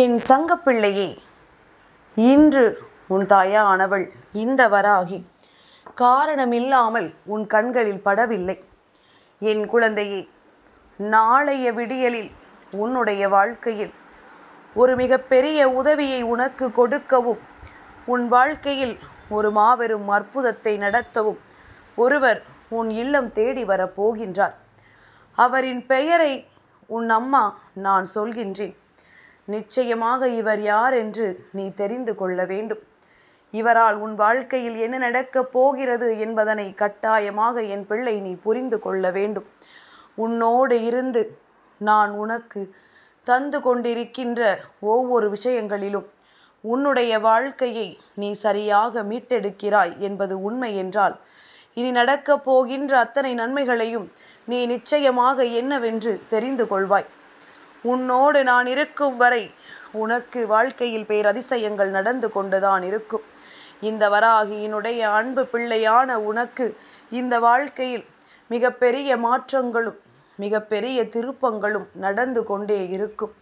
என் தங்கப்பிள்ளையே இன்று உன் தாயானவள் இந்த வராகி. காரணமில்லாமல் உன் கண்களில் படவில்லை. என் குழந்தையே நாளைய விடியலில் உன்னுடைய வாழ்க்கையில் ஒரு மிகப்பெரிய உதவியை உனக்கு கொடுக்கவும் உன் வாழ்க்கையில் ஒரு மாபெரும் அற்புதத்தை நடத்தவும் ஒருவர் உன் இல்லம் தேடி வரப்போகின்றார் அவரின் பெயரை உன் அம்மா நான் சொல்கின்றேன். நிச்சயமாக இவர் யார் என்று நீ தெரிந்து கொள்ள வேண்டும். இவரால் உன் வாழ்க்கையில் என்ன நடக்கப் போகிறது என்பதனை கட்டாயமாக என் பிள்ளை நீ புரிந்து கொள்ள வேண்டும். உன்னோடு இருந்து நான் உனக்கு தந்து கொண்டிருக்கின்ற ஒவ்வொரு விஷயங்களிலும் உன்னுடைய வாழ்க்கையை நீ சரியாக மீட்டெடுக்கிறாய் என்பது உண்மை என்றால் இனி நடக்கப் போகின்ற அத்தனை நன்மைகளையும் நீ நிச்சயமாக என்னவென்று தெரிந்து கொள்வாய். உன்னோடு நான் இருக்கும் வரை உனக்கு வாழ்க்கையில் பேரதிசயங்கள் நடந்து கொண்டுதான் இருக்கும். இந்த வராகியினுடைய அன்பு பிள்ளையான உனக்கு இந்த வாழ்க்கையில் மிகப்பெரிய மாற்றங்களும் மிகப்பெரிய திருப்பங்களும் நடந்து கொண்டே இருக்கும்.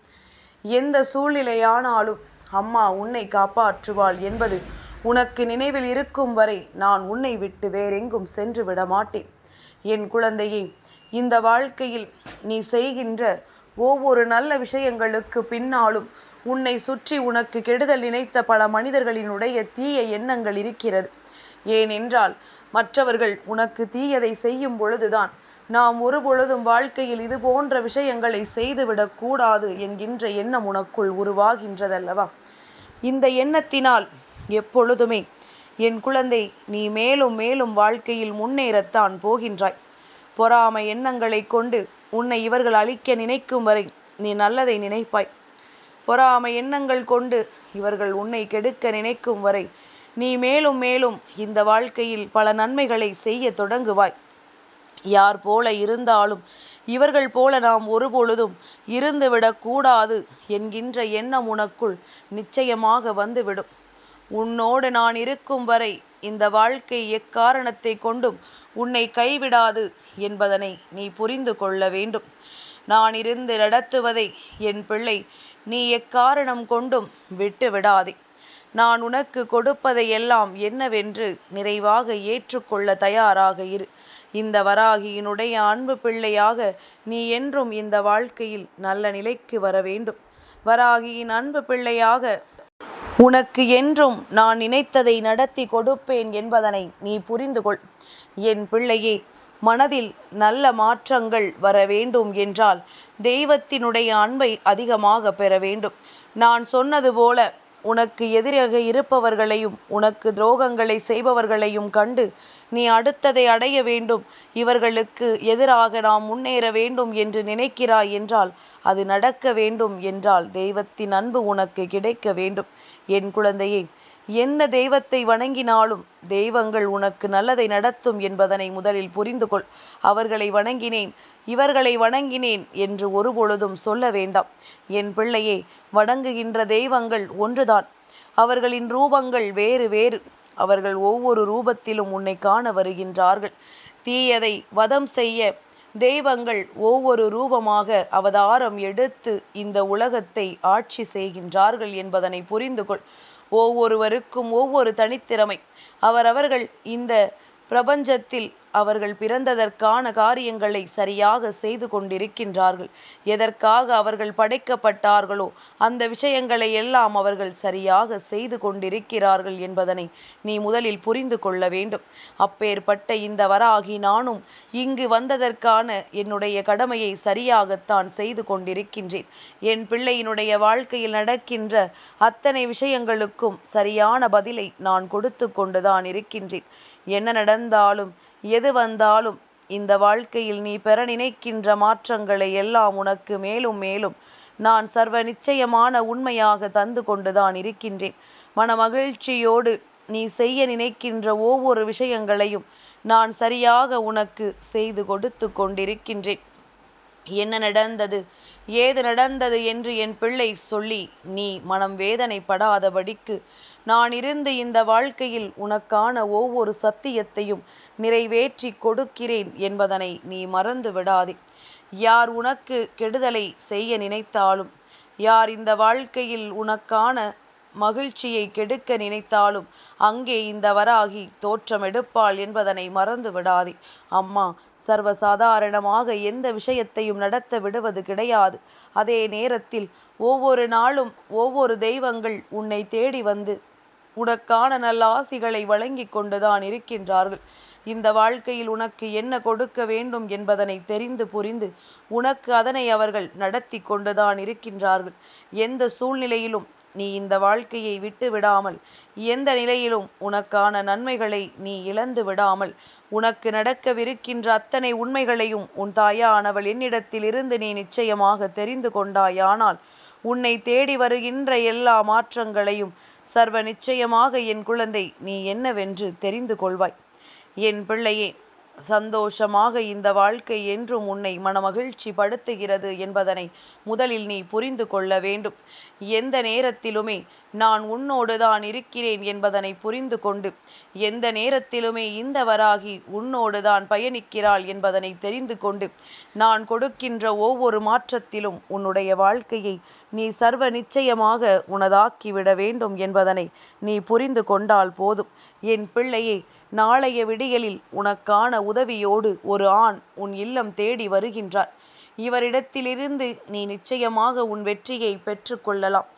எந்த சூழ்நிலையானாலும் அம்மா உன்னை காப்பாற்றுவாள் என்பது உனக்கு நினைவில் இருக்கும் வரை நான் உன்னை விட்டு வேறெங்கும் சென்று விட மாட்டேன் என் குழந்தையே இந்த வாழ்க்கையில் நீ செய்கின்ற ஒவ்வொரு நல்ல விஷயங்களுக்கு பின்னாலும் உன்னை சுற்றி உனக்கு கெடுதல் நினைத்த பல மனிதர்களினுடைய தீய எண்ணங்கள் இருக்கிறது. ஏனென்றால் மற்றவர்கள் உனக்கு தீயதை செய்யும் பொழுதுதான் நாம் ஒரு பொழுதும் வாழ்க்கையில் இது போன்ற விஷயங்களை செய்துவிடக்கூடாது என்கின்ற எண்ணம் உனக்குள் உருவாகின்றதல்லவா? இந்த எண்ணத்தினால் எப்பொழுதுமே என் குழந்தை நீ மேலும் மேலும் வாழ்க்கையில் முன்னேறத்தான் போகின்றாய். பொறாமை எண்ணங்களை கொண்டு உன்னை இவர்கள் அழிக்க நினைக்கும் வரை நீ நல்லதை நினைப்பாய். பொறாமை எண்ணங்கள் கொண்டு இவர்கள் உன்னை கெடுக்க நினைக்கும் வரை நீ மேலும் மேலும் இந்த வாழ்க்கையில் பல நன்மைகளை செய்ய தொடங்குவாய். யார் போல இருந்தாலும் இவர்கள் போல நாம் ஒருபொழுதும் இருந்துவிடக்கூடாது என்கின்ற எண்ணம் உனக்குள் நிச்சயமாக வந்துவிடும். உன்னோடு நான் இருக்கும் வரை இந்த வாழ்க்கை எக்காரணத்தை கொண்டும் உன்னை கைவிடாது என்பதனை நீ புரிந்து கொள்ள வேண்டும். நான் இருந்து நடத்துவதை என் பிள்ளை நீ எக்காரணம் கொண்டும் விட்டு விடாதே நான் உனக்கு கொடுப்பதை எல்லாம் என்னவென்று நிறைவாக ஏற்றுக்கொள்ள தயாராக இரு. இந்த வராகியினுடைய அன்பு பிள்ளையாக நீ என்றும் இந்த வாழ்க்கையில் நல்ல நிலைக்கு வர வேண்டும். வராகியின் அன்பு பிள்ளையாக உனக்கு என்றும் நான் நினைத்ததை நடத்தி கொடுப்பேன் என்பதனை நீ புரிந்து கொள். என் பிள்ளையே மனதில் நல்ல மாற்றங்கள் வர வேண்டும் என்றால் தெய்வத்தினுடைய அன்பை அதிகமாக பெற வேண்டும். நான் சொன்னது போல உனக்கு எதிராக இருப்பவர்களையும் உனக்கு துரோகங்களை செய்பவர்களையும் கண்டு நீ அடுத்ததை அடைய வேண்டும். இவர்களுக்கு எதிராக நாம் முன்னேற வேண்டும் என்று நினைக்கிறாய் என்றால் அது நடக்க வேண்டும் என்றால் தெய்வத்தின் அன்பு உனக்கு கிடைக்க வேண்டும். என் குழந்தையே எந்த தெய்வத்தை வணங்கினாலும் தெய்வங்கள் உனக்கு நல்லதை நடத்தும் என்பதனை முதலில் புரிந்து கொள். அவர்களை வணங்கினேன் இவர்களை வணங்கினேன் என்று ஒருபொழுதும் சொல்ல வேண்டாம். என் பிள்ளையே வணங்குகின்ற தெய்வங்கள் ஒன்றுதான். அவர்களின் ரூபங்கள் வேறு வேறு. அவர்கள் ஒவ்வொரு ரூபத்திலும் உன்னை காண வருகின்றார்கள். தீயதை வதம் செய்ய தெய்வங்கள் ஒவ்வொரு ரூபமாக அவதாரம் எடுத்து இந்த உலகத்தை ஆட்சி செய்கின்றார்கள் என்பதனை புரிந்து கொள் ஒவ்வொருவருக்கும் ஒவ்வொரு தனித்திறமை. அவரவர்கள் இந்த பிரபஞ்சத்தில் அவர்கள் பிறந்ததற்கான காரியங்களை சரியாக செய்து கொண்டிருக்கின்றார்கள். எதற்காக அவர்கள் படைக்கப்பட்டார்களோ அந்த விஷயங்களை எல்லாம் அவர்கள் சரியாக செய்து கொண்டிருக்கிறார்கள் என்பதனை நீ முதலில் புரிந்து கொள்ள வேண்டும். அப்பேற்பட்ட இந்த வராகி நானும் இங்கு வந்ததற்கான என்னுடைய கடமையை சரியாகத்தான் செய்து கொண்டிருக்கின்றேன். என் பிள்ளையினுடைய வாழ்க்கையில் நடக்கின்ற அத்தனை விஷயங்களுக்கும் சரியான பதிலை நான் கொடுத்து கொண்டுதான் இருக்கின்றேன். என்ன நடந்தாலும் எது வந்தாலும் இந்த வாழ்க்கையில் நீ பெற நினைக்கின்ற மாற்றங்களை எல்லாம் உனக்கு மேலும் மேலும் நான் சர்வ நிச்சயமான உண்மையாக தந்து கொண்டுதான் இருக்கின்றேன். மன மகிழ்ச்சியோடு நீ செய்ய நினைக்கின்ற ஒவ்வொரு விஷயங்களையும் நான் சரியாக உனக்கு செய்து கொடுத்து கொண்டிருக்கின்றேன். என்ன நடந்தது? ஏது நடந்தது என்று என் பிள்ளை சொல்லி நீ மனம் வேதனைப்படாதபடிக்கு நான் இருந்து இந்த வாழ்க்கையில் உனக்கான ஒவ்வொரு சத்தியத்தையும் நிறைவேற்றி கொடுக்கிறேன் என்பதனை நீ மறந்து விடாதே. யார் உனக்கு கெடுதலை செய்ய நினைத்தாலும் யார் இந்த வாழ்க்கையில் உனக்கான மகிழ்ச்சியை கெடுக்க நினைத்தாலும் அங்கே இந்த வராகி தோற்றமெடுப்பாள் என்பதனை மறந்து விடாதே. அம்மா சர்வசாதாரணமாக எந்த விஷயத்தையும் நடத்த விடுவது கிடையாது. அதே நேரத்தில் ஒவ்வொரு நாளும் ஒவ்வொரு தெய்வங்கள் உன்னை தேடி வந்து உனக்கான நல்ல ஆசிகளை வழங்கி கொண்டுதான் இருக்கின்றார்கள். இந்த வாழ்க்கையில் உனக்கு என்ன கொடுக்க வேண்டும் என்பதனை தெரிந்து புரிந்து உனக்கு அதனை அவர்கள் நடத்தி கொண்டுதான் இருக்கின்றார்கள். எந்த சூழ்நிலையிலும் நீ இந்த வாழ்க்கையை விட்டு விடாமல் எந்த நிலையிலும் உனக்கான நன்மைகளை நீ இழந்து விடாமல் உனக்கு நடக்கவிருக்கின்ற அத்தனை உண்மைகளையும் உன் தாயானவள் என்னிடத்திலிருந்து நீ நிச்சயமாக தெரிந்து கொண்டாயானால் உன்னை தேடி வருகின்ற எல்லா மாற்றங்களையும் சர்வ நிச்சயமாக என் குழந்தை நீ என்னவென்று தெரிந்து கொள்வாய். என் பிள்ளையே சந்தோஷமாக இந்த வாழ்க்கை என்றும் உன்னை மனமகிழ்ச்சி படுத்துகிறது என்பதனை முதலில் நீ புரிந்து கொள்ள வேண்டும். எந்த நேரத்திலுமே நான் உன்னோடு தான் இருக்கிறேன் என்பதனை புரிந்து கொண்டு எந்த நேரத்திலுமே இந்த வராகி உன்னோடு தான் பயணிக்கிறாள் என்பதனை தெரிந்து கொண்டு நான் கொடுக்கின்ற ஒவ்வொரு மாற்றத்திலும் உன்னுடைய வாழ்க்கையை நீ சர்வ நிச்சயமாக உனதாக்கிவிட வேண்டும் என்பதனை நீ புரிந்து கொண்டால் போதும். என் பிள்ளையை நாளைய விடியலில் உனக்கான உதவியோடு ஒரு ஆண் உன் இல்லம் தேடி வருகின்றார். இவரிடத்திலிருந்து நீ நிச்சயமாக உன் வெற்றியை பெற்றுக்கொள்ளலாம்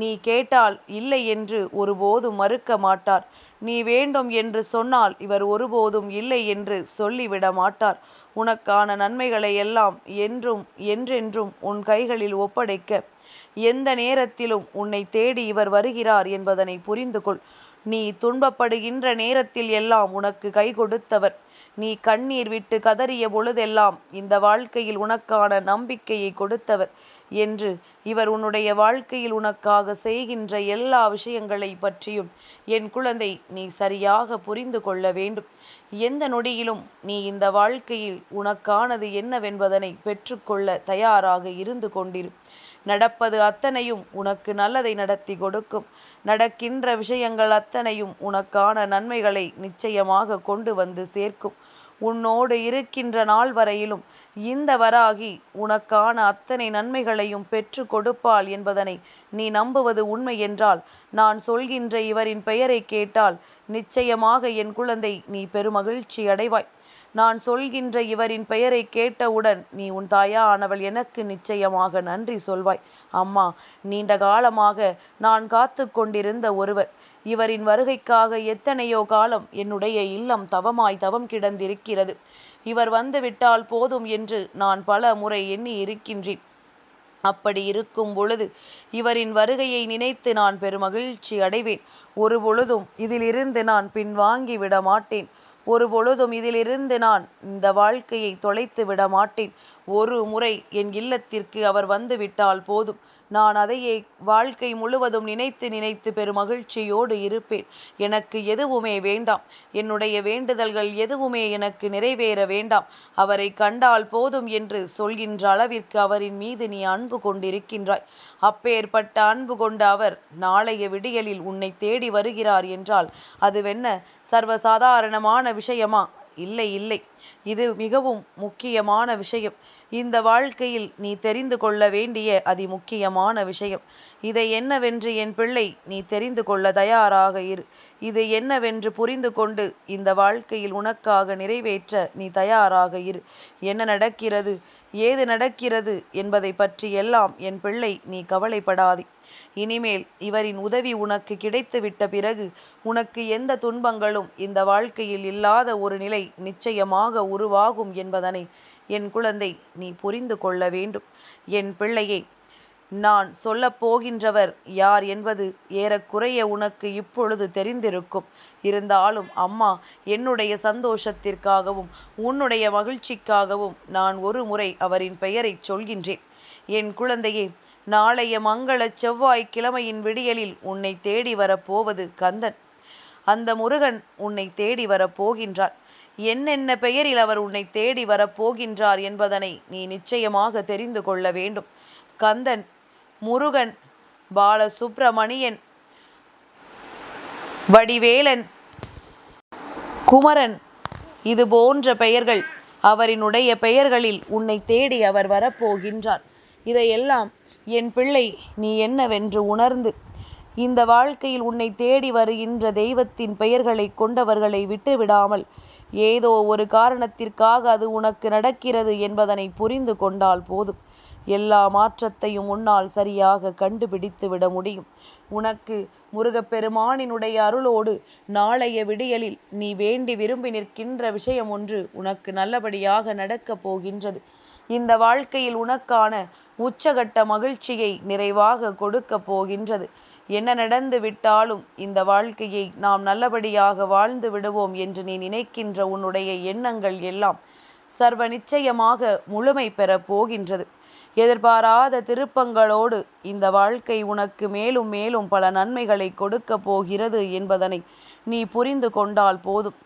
நீ கேட்டால் இல்லை என்று ஒருபோதும் மறுக்க மாட்டார். நீ வேண்டும் என்று சொன்னால் இவர் ஒருபோதும் இல்லை என்று சொல்லிவிட மாட்டார். உனக்கான நன்மைகளை எல்லாம் என்றும் என்றென்றும் உன் கைகளில் ஒப்படைக்க எந்த நேரத்திலும் உன்னை தேடி இவர் வருகிறார் என்பதனை புரிந்து கொள் நீ துன்பப்படுகின்ற நேரத்தில் எல்லாம் உனக்கு கை கொடுத்தவர். நீ கண்ணீர் விட்டு கதறிய பொழுதெல்லாம் இந்த வாழ்க்கையில் உனக்கான நம்பிக்கையை கொடுத்தவர் என்று இவர் உன்னுடைய வாழ்க்கையில் உனக்காக செய்கின்ற எல்லா விஷயங்களை பற்றியும் என் குழந்தை நீ சரியாக புரிந்து கொள்ள வேண்டும். எந்த நொடியிலும் நீ இந்த வாழ்க்கையில் உனக்கானது என்னவென்பதனை பெற்றுக்கொள்ள தயாராக இருந்து கொண்டிரு. நடப்பது அத்தனையும் உனக்கு நல்லதை நடத்தி கொடுக்கும். நடக்கின்ற விஷயங்கள் அத்தனையும் உனக்கான நன்மைகளை நிச்சயமாக கொண்டு வந்து சேர்க்கும். உன்னோடு இருக்கின்ற நாள் வரையிலும் இந்த வராகி உனக்கான அத்தனை நன்மைகளையும் பெற்று கொடுப்பாள் என்பதனை நீ நம்புவது உண்மை என்றால் நான் சொல்கின்ற இவரின் பெயரை கேட்டால் நிச்சயமாக என் குழந்தை நீ பெருமகிழ்ச்சி அடைவாய் நான் சொல்கின்ற இவரின் பெயரை கேட்டவுடன் நீ உன் தாயா ஆனவள் எனக்கு நிச்சயமாக நன்றி சொல்வாய். அம்மா நீண்ட காலமாக நான் காத்து கொண்டிருந்த ஒருவர். இவரின் வருகைக்காக எத்தனையோ காலம் என்னுடைய இல்லம் தவமாய் தவம் கிடந்திருக்கிறது. இவர் வந்துவிட்டால் போதும் என்று நான் பல முறை எண்ணி இருக்கின்றேன். அப்படி இருக்கும் பொழுது இவரின் வருகையை நினைத்து நான் பெருமகிழ்ச்சி அடைவேன். ஒரு பொழுதும் இதிலிருந்து நான் பின்வாங்கி விட மாட்டேன். ஒரு பொழுதும் இதிலிருந்து நான் இந்த வாழ்க்கையை தொலைத்து விட மாட்டேன். ஒரு முறை என் இல்லத்திற்கு அவர் வந்து விட்டால் போதும். நான் அதையே வாழ்க்கை முழுவதும் நினைத்து நினைத்து பெருமகிழ்ச்சியோடு இருப்பேன். எனக்கு எதுவுமே வேண்டாம். என்னுடைய வேண்டுதல்கள் எதுவுமே எனக்கு நிறைவேற வேண்டாம். அவரை கண்டால் போதும் என்று சொல்கின்ற அளவிற்கு அவரின் மீது நீ அன்பு கொண்டிருக்கின்றாய். அப்பேற்பட்ட அன்பு கொண்ட அவர் நாளைய விடியலில் உன்னை தேடி வருகிறார் என்றால் அதுவென்ன? சர்வசாதாரணமான விஷயமா? இல்லை இல்லை. இது மிகவும் முக்கியமான விஷயம். இந்த வாழ்க்கையில் நீ தெரிந்து கொள்ள வேண்டிய அதி முக்கியமான விஷயம். இதை என்னவென்று என் பிள்ளை நீ தெரிந்து கொள்ள தயாராக இரு. இது என்னவென்று புரிந்து கொண்டு இந்த வாழ்க்கையில் உனக்காக நிறைவேற்ற நீ தயாராக இரு. என்ன நடக்கிறது? ஏது நடக்கிறது என்பதை பற்றியெல்லாம் என் பிள்ளை நீ கவலைப்படாதே. இனிமேல் இவரின் உதவி உனக்கு கிடைத்துவிட்ட பிறகு உனக்கு எந்த துன்பங்களும் இந்த வாழ்க்கையில் இல்லாத ஒரு நிலை நிச்சயமாக உருவாகும் என்பதனை என் குழந்தை நீ புரிந்து கொள்ள வேண்டும். என் பிள்ளையை நான் சொல்லப்போகின்றவர் யார் என்பது ஏறக்குறைய உனக்கு இப்பொழுது தெரிந்திருக்கும். இருந்தாலும் அம்மா என்னுடைய சந்தோஷத்திற்காகவும் உன்னுடைய மகிழ்ச்சிக்காகவும் நான் ஒரு முறை அவரின் பெயரை சொல்கின்றேன். என் குழந்தையே நாளைய மங்கள செவ்வாய் கிழமையின் விடியலில் உன்னை தேடி வரப்போவது கந்தன். அந்த முருகன் உன்னை தேடி வரப்போகின்றார். என்னென்ன பெயரில் அவர் உன்னை தேடி வரப்போகின்றார் என்பதனை நீ நிச்சயமாக தெரிந்து கொள்ள வேண்டும். கந்தன் முருகன் பாலசுப்பிரமணியன் வடிவேலன் குமரன் இது போன்ற பெயர்கள் அவரினுடைய பெயர்களில் உன்னை தேடி அவர் வரப்போகின்றார். இதையெல்லாம் என் பிள்ளை நீ என்னவென்று உணர்ந்து இந்த வாழ்க்கையில் உன்னை தேடி வருகின்ற தெய்வத்தின் பெயர்களை கொண்டவர்களை விட்டுவிடாமல் ஏதோ ஒரு காரணத்திற்காக அது உனக்கு நடக்கிறது என்பதனை புரிந்து கொண்டால் போதும். எல்லா மாற்றத்தையும் உன்னால் சரியாக கண்டுபிடித்து விட முடியும். உனக்கு முருகப்பெருமானினுடைய அருளோடு நாளைய விடியலில் நீ வேண்டி விரும்பி நிற்கின்ற விஷயம் ஒன்று உனக்கு நல்லபடியாக நடக்கப் போகின்றது. இந்த வாழ்க்கையில் உனக்கான உச்சகட்ட மகிழ்ச்சியை நிறைவாக கொடுக்க போகின்றது. என்ன நடந்து விட்டாலும் இந்த வாழ்க்கையை நாம் நல்லபடியாக வாழ்ந்து விடுவோம் என்று நீ நினைக்கின்ற உன்னுடைய எண்ணங்கள் எல்லாம் சர்வ நிச்சயமாக முழுமை பெறப் போகின்றது. எதிர்பாராத திருப்பங்களோடு இந்த வாழ்க்கை உனக்கு மேலும் மேலும் பல நன்மைகளை கொடுக்க போகிறது என்பதனை நீ புரிந்து கொண்டால் போதும்.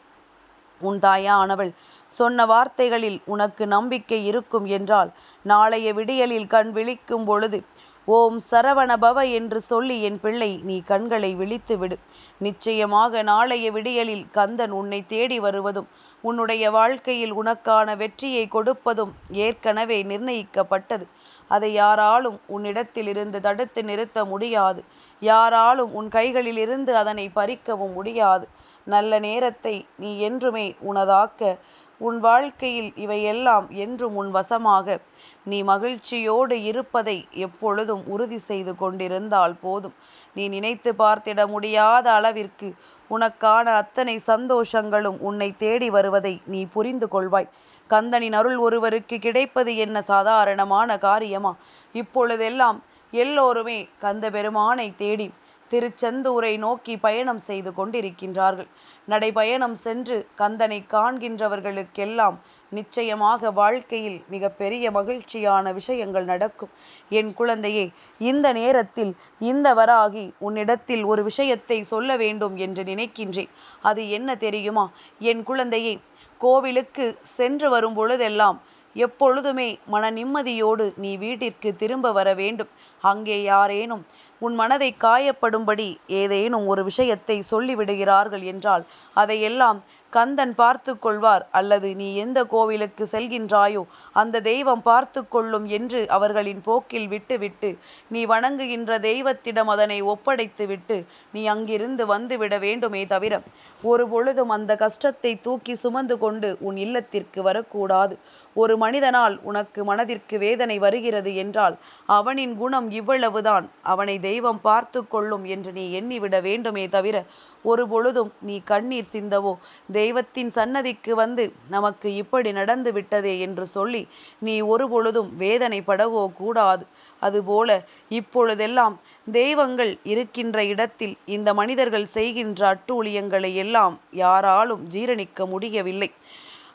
உன் தாயானவள் சொன்ன வார்த்தைகளில் உனக்கு நம்பிக்கை இருக்கும் என்றால் நாளைய விடியலில் கண் விழிக்கும் பொழுது ஓம் சரவணபவ என்று சொல்லி என் பிள்ளை நீ கண்களை விழித்து விடு நிச்சயமாக நாளைய விடியலில் கந்தன் உன்னை தேடி வருவதும் உன்னுடைய வாழ்க்கையில் உனக்கான வெற்றியை கொடுப்பதும் ஏற்கனவே நிர்ணயிக்கப்பட்டது. அதை யாராலும் உன்னிடத்திலிருந்து தடுத்து நிறுத்த முடியாது. யாராலும் உன் கைகளில் இருந்து அதனை பறிக்கவும் முடியாது. நல்ல நேரத்தை நீ என்றுமே உனதாக்க உன் வாழ்க்கையில் இவையெல்லாம் என்றும் உன் வசமாக. நீ மகிழ்ச்சியோடு இருப்பதை எப்பொழுதும் உறுதி செய்து கொண்டிருந்தால் போதும். நீ நினைத்து பார்த்திட முடியாத அளவிற்கு உனக்கான அத்தனை சந்தோஷங்களும் உன்னை தேடி வருவதை நீ புரிந்து கொள்வாய். கந்தனின் அருள் ஒருவருக்கு கிடைப்பது என்ன சாதாரணமான காரியமா? இப்பொழுதெல்லாம் எல்லோருமே கந்த பெருமானை தேடி திருச்செந்தூரை நோக்கி பயணம் செய்து கொண்டிருக்கின்றார்கள். நடைபயணம் சென்று கந்தனை காண்கின்றவர்களுக்கெல்லாம் நிச்சயமாக வாழ்க்கையில் மிக பெரிய மகிழ்ச்சியான விஷயங்கள் நடக்கும். என் குழந்தையே இந்த நேரத்தில் இந்த வராகி உன்னிடத்தில் ஒரு விஷயத்தை சொல்ல வேண்டும் என்று நினைக்கின்றேன். அது என்ன தெரியுமா? என் குழந்தையே கோவிலுக்கு சென்று வரும் பொழுதெல்லாம் எப்பொழுதுமே மன நிம்மதியோடு நீ வீட்டிற்கு திரும்ப வர வேண்டும். அங்கே யாரேனும் உன் மனதை காயப்படும்படி ஏதேனும் ஒரு விஷயத்தை சொல்லிவிடுகிறார்கள் என்றால் அதையெல்லாம் கந்தன் பார்த்து கொள்வார் அல்லது நீ எந்த கோவிலுக்கு செல்கின்றாயோ அந்த தெய்வம் பார்த்து கொள்ளும் என்று அவர்களின் போக்கில் விட்டுவிட்டு நீ வணங்குகின்ற தெய்வத்திடம் அதனை ஒப்படைத்துவிட்டு நீ அங்கிருந்து வந்துவிட வேண்டுமே தவிர ஒரு பொழுதும் அந்த கஷ்டத்தை தூக்கி சுமந்து கொண்டு உன் இல்லத்திற்கு வரக்கூடாது. ஒரு மனிதனால் உனக்கு மனதிற்கு வேதனை வருகிறது என்றால் அவனின் குணம் இவ்வளவுதான். அவனை தெய்வம் பார்த்து கொள்ளும் என்று நீ எண்ணிவிட வேண்டுமே தவிர ஒரு பொழுதும் நீ கண்ணீர் சிந்தவோ தெய்வத்தின் சன்னதிக்கு வந்து நமக்கு இப்படி நடந்து விட்டதே என்று சொல்லி நீ ஒரு பொழுதும் வேதனைப்படவோ கூடாது. அதுபோல இப்பொழுதெல்லாம் தெய்வங்கள் இருக்கின்ற இடத்தில் இந்த மனிதர்கள் செய்கின்ற அட்டூழியங்களை எல்லாம் யாராலும் ஜீரணிக்க முடியவில்லை.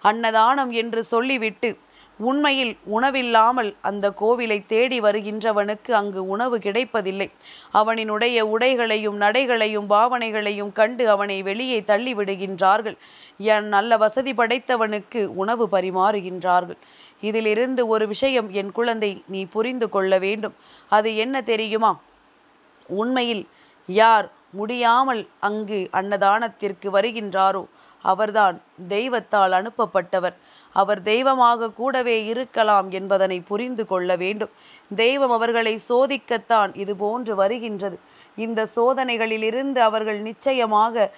அன்னதானம் என்று சொல்லிவிட்டு உண்மையில் உணவில்லாமல் அந்த கோவிலை தேடி வருகின்றவனுக்கு அங்கு உணவு கிடைப்பதில்லை. அவனினுடைய உடைகளையும் நடைகளையும் பாவனைகளையும் கண்டு அவனை வெளியே தள்ளிவிடுகின்றார்கள். என் நல்ல வசதி படைத்தவனுக்கு உணவு பரிமாறுகின்றார்கள். இதிலிருந்து ஒரு விஷயம் என் குழந்தை நீ புரிந்து கொள்ள வேண்டும். அது என்ன தெரியுமா? உண்மையில் யார் முடியாமல் அங்கு அன்னதானத்திற்கு வருகின்றாரோ அவர்தான் தெய்வத்தால் அனுப்பப்பட்டவர். அவர் தெய்வமாக கூடவே இருக்கலாம் என்பதனை புரிந்து கொள்ள வேண்டும். தெய்வம் அவர்களை சோதிக்கத்தான் இது போன்று வருகின்றது. இந்த சோதனைகளிலிருந்து அவர்கள் நிச்சயமாக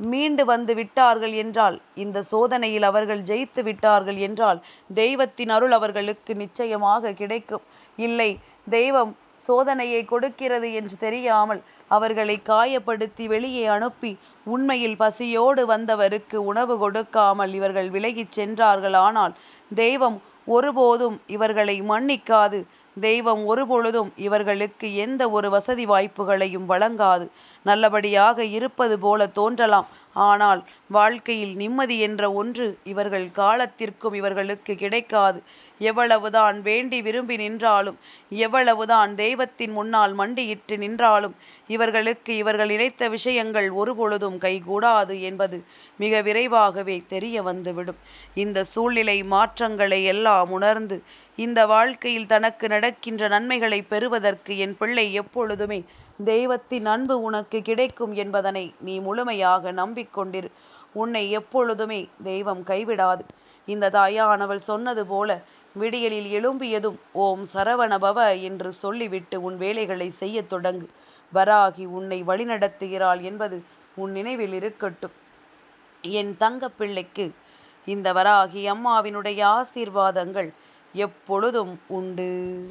மீண்டு வந்து விட்டார்கள் என்றால் இந்த சோதனையில் அவர்கள் ஜெயித்து விட்டார்கள் என்றால் தெய்வத்தின் அருள் அவர்களுக்கு நிச்சயமாக கிடைக்கும். இல்லை தெய்வம் சோதனையை கொடுக்கிறது என்று தெரியாமல் அவர்களை காயப்படுத்தி வெளியே அனுப்பி உண்மையில் பசியோடு வந்தவருக்கு உணவு கொடுக்காமல் இவர்கள் விலகிச் சென்றார்கள். ஆனால் தெய்வம் ஒருபோதும் இவர்களை மன்னிக்காது. தெய்வம் ஒருபொழுதும் இவர்களுக்கு எந்த ஒரு வசதி வாய்ப்புகளையும் வழங்காது. நல்லபடியாக இருப்பது போல தோன்றலாம். ஆனால் வாழ்க்கையில் நிம்மதி என்ற ஒன்று இவர்கள் காலத்திற்கும் இவர்களுக்கு கிடைக்காது. எவ்வளவுதான் வேண்டி விரும்பி நின்றாலும் எவ்வளவுதான் தெய்வத்தின் முன்னால் மண்டியிட்டு நின்றாலும் இவர்களுக்கு இவர்கள் நினைத்த விஷயங்கள் ஒருபொழுதும் கைகூடாது என்பது மிக விரைவாகவே தெரிய வந்துவிடும். இந்த சூழ்நிலை மாற்றங்களை எல்லாம் உணர்ந்து இந்த வாழ்க்கையில் தனக்கு நடக்கின்ற நன்மைகளை பெறுவதற்கு என் பிள்ளை எப்பொழுதுமே தெய்வத்தின் அன்பு உனக்கு கிடைக்கும் என்பதனை நீ முழுமையாக நம்பி நம்பிக்கொண்டிரு. உன்னை எப்பொழுதுமே தெய்வம் கைவிடாது. இந்த தாயானவள் சொன்னது போல விடியலில் எழும்பியதும் ஓம் சரவணபவ என்று சொல்லிவிட்டு உன் வேலைகளை செய்யத் தொடங்கு. வராகி உன்னை வழிநடத்துகிறாள் என்பது உன் நினைவில் இருக்கட்டும். என் தங்க பிள்ளைக்கு இந்த வராகி அம்மாவினுடைய ஆசீர்வாதங்கள் எப்பொழுதும் உண்டு.